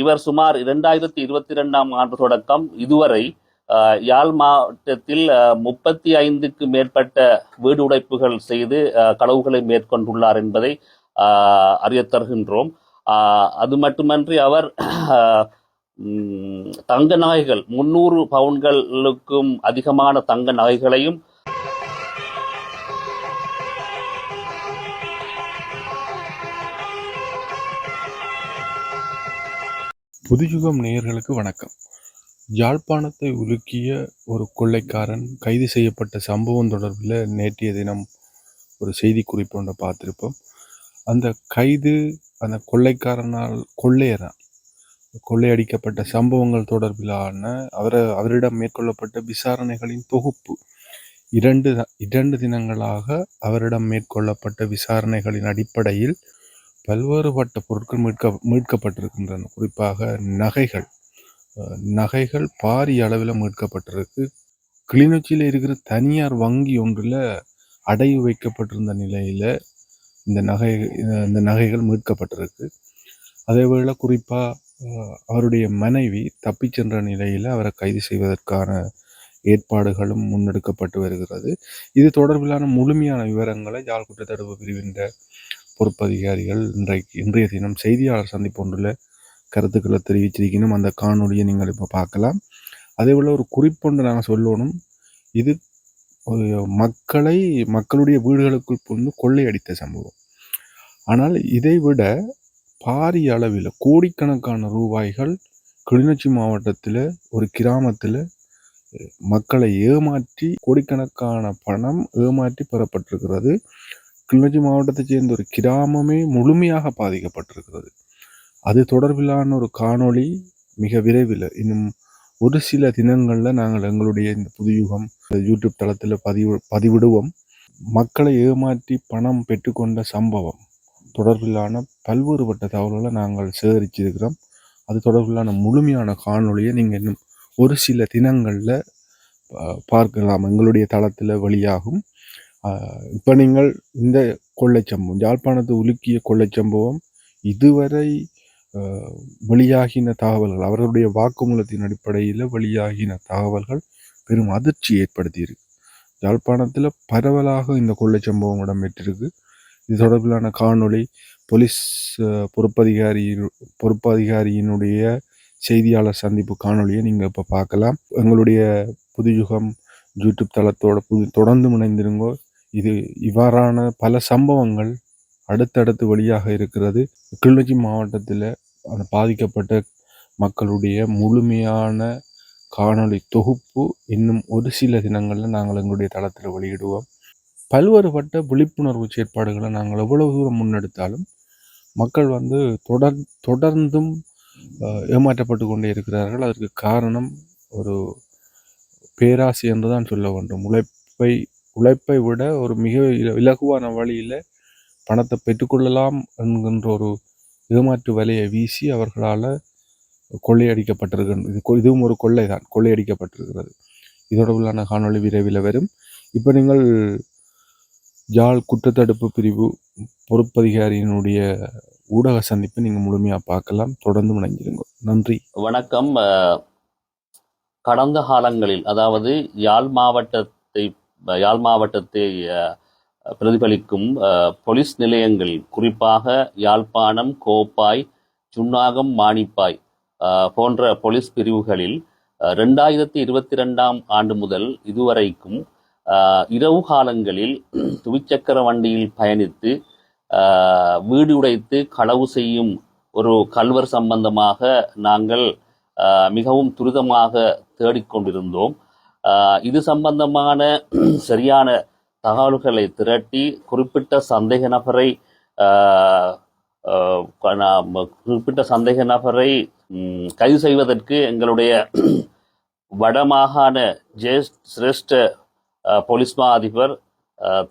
இவர் சுமார் இரண்டாயிரத்தி இருபத்தி இரண்டாம் ஆண்டு தொடக்கம். இதுவரை யாழ் மாவட்டத்தில் முப்பத்தி ஐந்துக்கு மேற்பட்ட வீடு உடைப்புகள் செய்து களவுகளை மேற்கொண்டுள்ளார் என்பதை அறிய தருகின்றோம். அது மட்டுமன்றி அவர் தங்க நகைகள் முன்னூறு பவுன்களுக்கும் அதிகமான தங்க நகைகளையும் புதுயுகம் நேயர்களுக்கு வணக்கம். யாழ்ப்பாணத்தை உலுக்கிய ஒரு கொள்ளைக்காரன் கைது செய்யப்பட்ட சம்பவம் தொடர்பில் நேற்றைய தினம் ஒரு செய்தி குறிப்பு ஒன்றை பார்த்துருப்போம். அந்த கைது அந்த கொள்ளைக்காரனால் கொள்ளையரான் கொள்ளையடிக்கப்பட்ட சம்பவங்கள் தொடர்பிலான அவரை அவரிடம் மேற்கொள்ளப்பட்ட விசாரணைகளின் தொகுப்பு. இரண்டு இரண்டு தினங்களாக அவரிடம் மேற்கொள்ளப்பட்ட விசாரணைகளின் அடிப்படையில் பல்வேறுபட்ட பொருட்கள் மீட்க மீட்கப்பட்டிருக்கின்றன. குறிப்பாக நகைகள். நகைகள் பாரிய அளவில் மீட்கப்பட்டிருக்கு. கிளிநொச்சியில் இருக்கிற தனியார் வங்கி ஒன்றில் அடைவு வைக்கப்பட்டிருந்த நிலையில் இந்த நகை இந்த நகைகள் மீட்கப்பட்டிருக்கு. அதேவேளை குறிப்பாக அவருடைய மனைவி தப்பிச் சென்ற நிலையில் அவரை கைது செய்வதற்கான ஏற்பாடுகளும் முன்னெடுக்கப்பட்டு வருகிறது. இது தொடர்பிலான முழுமையான விவரங்களை யாழ் குற்றத்தடுப்பு பிரிவின்ற பொறுப்பதிகாரிகள் இன்றைக்கு இன்றைய தினம் செய்தியாளர் சந்திப்பு ஒன்றில் கருத்துக்களை தெரிவிச்சிருக்கணும். அந்த காணொலியை நீங்கள் இப்போ பார்க்கலாம். அதே போல் ஒரு குறிப்பொன்று நாங்கள் சொல்லணும். இது மக்களை மக்களுடைய வீடுகளுக்குள் புகுந்து கொள்ளையடித்த சம்பவம். ஆனால் இதை விட பாரிய அளவில் கோடிக்கணக்கான ரூபாய்கள் கிளிநொச்சி மாவட்டத்தில் ஒரு கிராமத்தில் மக்களை ஏமாற்றி கோடிக்கணக்கான பணம் ஏமாற்றி பெறப்பட்டிருக்கிறது. கிளிநொச்சி மாவட்டத்தைச் சேர்ந்த ஒரு கிராமமே முழுமையாக பாதிக்கப்பட்டிருக்கிறது. அது தொடர்பிலான ஒரு காணொளி மிக விரைவில் இன்னும் ஒரு சில தினங்களில் நாங்கள் எங்களுடைய இந்த புதுயுகம் யூடியூப் தளத்தில் பதிவு பதிவிடுவோம். மக்களை ஏமாற்றி பணம் பெற்றுக்கொண்ட சம்பவம் தொடர்பிலான பல்வேறுபட்ட தகவல்களை நாங்கள் சேகரிச்சிருக்கிறோம். அது தொடர்பிலான முழுமையான காணொளியை நீங்கள் இன்னும் ஒரு சில தினங்களில் பார்க்கலாம். எங்களுடைய தளத்தில் வெளியாகும். இப்போ நீங்கள் இந்த கொள்ளைச் சம்பவம் உலுக்கிய கொள்ளைச்சம்பவம் இதுவரை வெளியாகின தகவல்கள் அவர்களுடைய வாக்குமூலத்தின் அடிப்படையில் வெளியாகின தகவல்கள் பெரும் அதிர்ச்சி ஏற்படுத்தியிருக்கு. யாழ்ப்பாணத்தில் பரவலாக இந்த கொள்ளைச் சம்பவம் இடம்பெற்றிருக்கு. இது தொடர்பிலான காணொளி போலீஸ் பொறுப்பதிகாரி பொறுப்பதிகாரியினுடைய செய்தியாளர் சந்திப்பு காணொலியை நீங்கள் இப்போ பார்க்கலாம். எங்களுடைய புதுயுகம் யூடியூப் தளத்தோட புது தொடர்ந்து இணைந்திருங்கோ. இது இவ்வாறான பல சம்பவங்கள் அடுத்தடுத்து வெளியாக இருக்கிறது. கிளிநொச்சி மாவட்டத்தில் அந்த பாதிக்கப்பட்ட மக்களுடைய முழுமையான காணொளி தொகுப்பு இன்னும் ஒரு சில தினங்களில் நாங்கள் எங்களுடைய தளத்தில் வெளியிடுவோம். பல்வேறுபட்ட விழிப்புணர்வு செயற்பாடுகளை நாங்கள் எவ்வளவு தூரம் முன்னெடுத்தாலும் மக்கள் வந்து தொடர் தொடர்ந்தும் ஏமாற்றப்பட்டு கொண்டே இருக்கிறார்கள். அதற்கு காரணம் ஒரு பேராசை என்று தான் சொல்ல வேண்டும். உழைப்பை உழைப்பை விட ஒரு மிக இல- இலகுவான வழியில் பணத்தை பெற்றுக்கொள்ளலாம் என்கின்ற ஒரு ஏமாற்று வலையை வீசி அவர்களால் கொள்ளையடிக்கப்பட்டிருக்கின்றது இது கொ- இதுவும் ஒரு கொள்ளை தான் கொள்ளையடிக்கப்பட்டிருக்கிறது இதோடவுள்ளான காணொளி விரைவில் வரும். இப்போ நீங்கள் யாழ் குற்றத்தடுப்பு பிரிவு பொறுப்பதிகாரியினுடைய ஊடக சந்திப்பை நீங்கள் முழுமையாக பார்க்கலாம். தொடர்ந்து இணைஞ்சிருங்க நன்றி. வணக்கம். கடந்த காலங்களில் அதாவது யாழ் மாவட்ட யாழ் மாவட்டத்தை பிரதிபலிக்கும் போலீஸ் நிலையங்கள் குறிப்பாக யாழ்ப்பாணம் கோப்பாய் சுன்னாகம் மானிப்பாய் போன்ற போலீஸ் பிரிவுகளில் ரெண்டாயிரத்தி இருபத்தி ரெண்டாம் ஆண்டு முதல் இதுவரைக்கும் இரவு காலங்களில் துவிச்சக்கர வண்டியில் பயணித்து வீடு உடைத்து களவு செய்யும் ஒரு கல்வர் சம்பந்தமாக நாங்கள் மிகவும் துரிதமாக தேடிக்கொண்டிருந்தோம். இது சம்பந்தமான சரியான தகவல்களை திரட்டி குறிப்பிட்ட சந்தேக நபரை குறிப்பிட்ட சந்தேக நபரை கைது செய்வதற்கு எங்களுடைய வடமாகாண ஜே சிரேஷ்ட போலீஸ் மா அதிபர்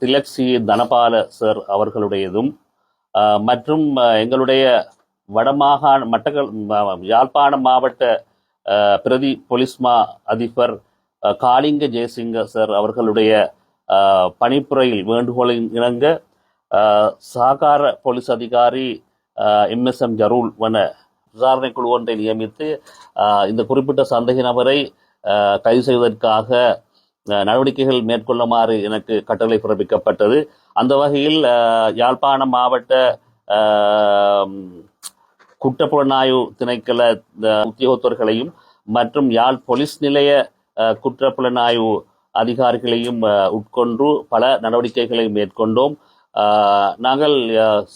திலக் சி. தனபால சார் அவர்களுடையதும் மற்றும் எங்களுடைய வடமாகாண மட்டக்கள் யாழ்ப்பாண யாழ்ப்பாணம் மாவட்ட பிரதி போலீஸ் மா அதிபர் காளிங்க ஜெயசிங்க சார் அவர்களுடைய பணிப்புரையில் வேண்டுகோளின் இணங்க சாகார போலீஸ் அதிகாரி எம்எஸ்எம் ஜரூல் வன விசாரணை குழு ஒன்றை நியமித்து இந்த குறிப்பிட்ட சந்தேக நபரை கைது செய்வதற்காக நடவடிக்கைகள் மேற்கொள்ளுமாறு எனக்கு கட்டளை பிறப்பிக்கப்பட்டது. அந்த வகையில் யாழ்ப்பாணம் மாவட்ட குற்றப்புலனாய்வு திணைக்கள உத்தியோகத்தர்களையும் மற்றும் யாழ் போலீஸ் நிலைய குற்றப்புலனாய்வு அதிகாரிகளையும் உட்கொண்டு பல நடவடிக்கைகளை மேற்கொண்டோம். நாங்கள்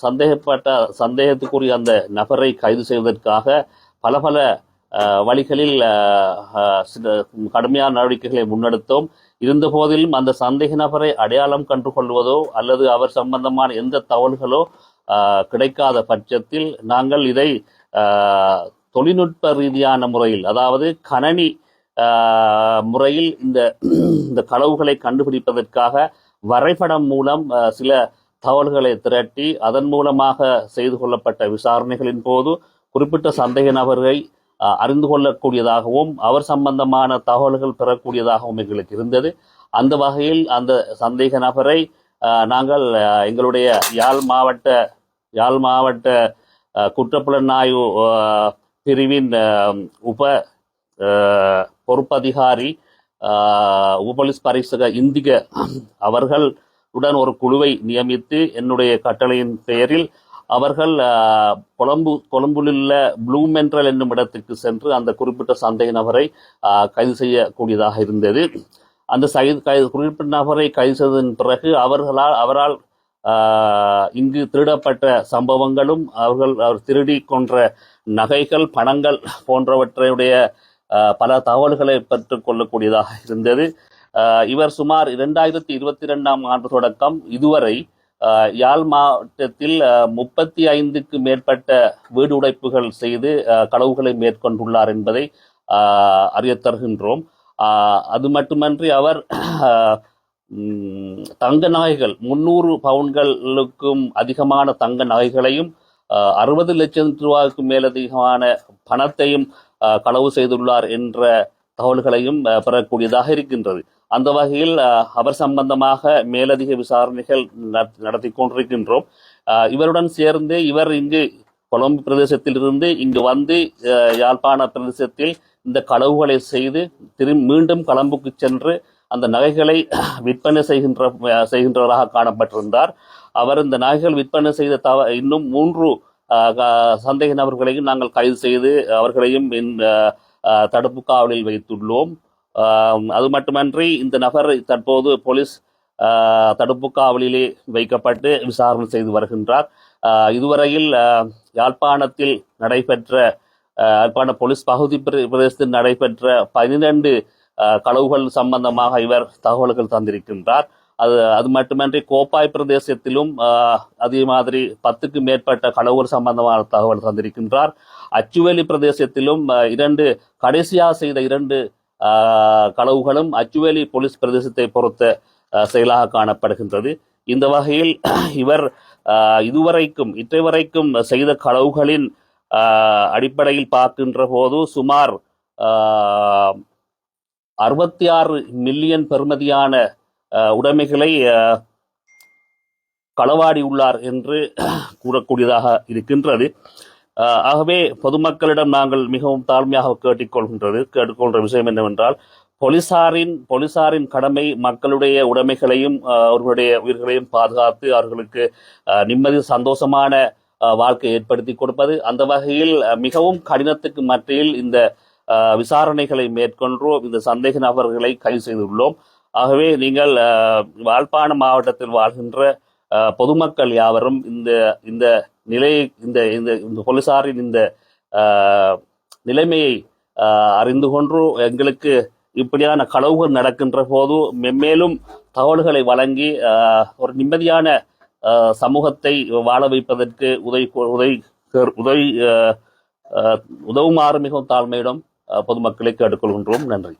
சந்தேகப்பட்ட சந்தேகத்துக்குரிய அந்த நபரை கைது செய்வதற்காக பல பல வழிகளில் கடுமையான நடவடிக்கைகளை முன்னெடுத்தோம். இருந்த போதிலும் அந்த சந்தேக நபரை அடையாளம் கண்டு கொள்வதோ அல்லது அவர் சம்பந்தமான எந்த தகவல்களோ கிடைக்காத பட்சத்தில் நாங்கள் இதை தொழில்நுட்ப ரீதியான முறையில் அதாவது கணனி முறையில் இந்த இந்த களவுகளை கண்டுபிடிப்பதற்காக வரைபடம் மூலம் சில தகவல்களை திரட்டி அதன் மூலமாக செய்து கொள்ளப்பட்ட விசாரணைகளின் போது குறிப்பிட்ட சந்தேக நபரை அறிந்து கொள்ளக்கூடியதாகவும் அவர் சம்பந்தமான தகவல்கள் பெறக்கூடியதாகவும் எங்களுக்கு இருந்தது. அந்த வகையில் அந்த சந்தேக நபரை நாங்கள் எங்களுடைய யாழ் மாவட்ட யாழ் மாவட்ட குற்றப்புலனாய்வு பிரிவின் உப பொறுப்பதிகாரி ஆஹ், உப போலீஸ் பரிசக இந்திக அவர்களுடன் ஒரு குழுவை நியமித்து என்னுடைய கட்டளையின் பெயரில் அவர்கள் கொழம்பு கொழும்பு கொழும்புலுள்ள ப்ளூமென்ட்ரல் என்னும் இடத்துக்கு சென்று அந்த குறிப்பிட்ட சந்தேக நபரை கைது செய்யக்கூடியதாக இருந்தது. அந்த சை கைது குறிப்பிட்ட நபரை கைது செய்ததன் பிறகு அவர்களால் அவரால் ஆஹ், இங்கு திருடப்பட்ட சம்பவங்களும் அவர்கள் அவர் திருடி கொன்ற நகைகள் பணங்கள் போன்றவற்றையுடைய பல தகவல்களை பெற்றுக்கொள்ளக்கூடியதாக இருந்தது. ஆஹ், இவர் சுமார் இரண்டாயிரத்தி இருபத்தி ரெண்டாம் ஆண்டு தொடக்கம் இதுவரை ஆஹ், யாழ் மாவட்டத்தில் முப்பத்தி ஐந்துக்கு மேற்பட்ட வீடு உடைப்புகள் செய்து களவுகளை மேற்கொண்டுள்ளார் என்பதை ஆஹ், தருகின்றோம். ஆஹ், அது மட்டுமன்றி அவர் ஆஹ், தங்க நகைகள் முன்னூறு பவுன்களுக்கும் அதிகமான தங்க நகைகளையும் அறுபது லட்சம் ரூபாய்க்கு மேலதிகமான பணத்தையும் களவு செய்துள்ளார் என்ற தகவல்களையும் பெறக்கூடியதாக இருக்கின்றது. அந்த வகையில் அவர் சம்பந்தமாக மேலதிக விசாரணைகள் நடத்தி கொண்டிருக்கின்றோம். இவருடன் சேர்ந்து இவர் இங்கு கொழும்பு பிரதேசத்திலிருந்து இங்கு வந்து யாழ்ப்பாண பிரதேசத்தில் இந்த களவுகளை செய்து திரும்பி மீண்டும் கொழும்புக்கு சென்று அந்த நகைகளை விற்பனை செய்கின்ற செய்கின்றவராக காணப்பட்டிருந்தார். அவர் இந்த நகைகள் விற்பனை செய்த தவ இன்னும் மூன்று சந்தேக நபர்களையும் நாங்கள் கைது செய்து அவர்களையும் தடுப்பு காவலில் வைத்துள்ளோம். அது மட்டுமன்றி இந்த நபர் தற்போது போலீஸ் தடுப்பு காவலிலே வைக்கப்பட்டு விசாரணை செய்து வருகின்றார். இதுவரையில் யாழ்ப்பாணத்தில் நடைபெற்ற யாழ்ப்பாண போலீஸ் பகுதி பிரதேசத்தில் நடைபெற்ற பதினெண்டு களவுகள் சம்பந்தமாக இவர் தகவல்கள் தந்திருக்கின்றார். அது அது மட்டுமன்றி கோப்பாய் பிரதேசத்திலும் அதே மாதிரி பத்துக்கு மேற்பட்ட கடவுள் சம்பந்தமான தகவல் தந்திருக்கின்றார். அச்சுவேலி பிரதேசத்திலும் இரண்டு கடைசியாக செய்த இரண்டு களவுகளும் அச்சுவேலி போலீஸ் பிரதேசத்தை பொறுத்த செயலாக காணப்படுகின்றது. இந்த வகையில் இவர் இதுவரைக்கும் இற்றை வரைக்கும் செய்த களவுகளின் அடிப்படையில் பார்க்கின்ற போது சுமார் அறுபத்தி ஆறு மில்லியன் பெறுமதியான உடைமைகளை களவாடி உள்ளார் என்று கூறக்கூடியதாக இருக்கின்றது. ஆஹ், ஆகவே பொதுமக்களிடம் நாங்கள் மிகவும் தாழ்மையாக கேட்டுக்கொள்கின்றது. கேட்டுக்கொள்கிற விஷயம் என்னவென்றால் போலீசாரின் போலீசாரின் கடமை மக்களுடைய உடைமைகளையும் அவர்களுடைய உயிர்களையும் பாதுகாத்து அவர்களுக்கு நிம்மதி சந்தோஷமான வாழ்க்கை ஏற்படுத்தி கொடுப்பது. அந்த வகையில் மிகவும் கடினத்துக்கு மத்தியில் இந்த ஆஹ், விசாரணைகளை மேற்கொண்டோம் இந்த சந்தேக நபர்களை கைது செய்துள்ளோம். ஆகவே நீங்கள் ஆஹ், யாழ்ப்பாண மாவட்டத்தில் வாழ்கின்ற பொதுமக்கள் யாவரும் இந்த இந்த நிலையை இந்த இந்த இந்த போலீசாரின் இந்த ஆஹ், நிலைமையை ஆஹ், அறிந்து கொண்டு எங்களுக்கு இப்படியான களவுகள் நடக்கின்ற போது மென்மேலும் தகவல்களை வழங்கி ஆஹ், ஒரு நிம்மதியான ஆஹ், சமூகத்தை வாழ வைப்பதற்கு உதவி உதவி உதவி ஆஹ், ஆஹ், உதவுமாறு மிகவும் தாழ்மையிடம் பொதுமக்களை கேட்டுக்கொள்கின்றோம். நன்றி.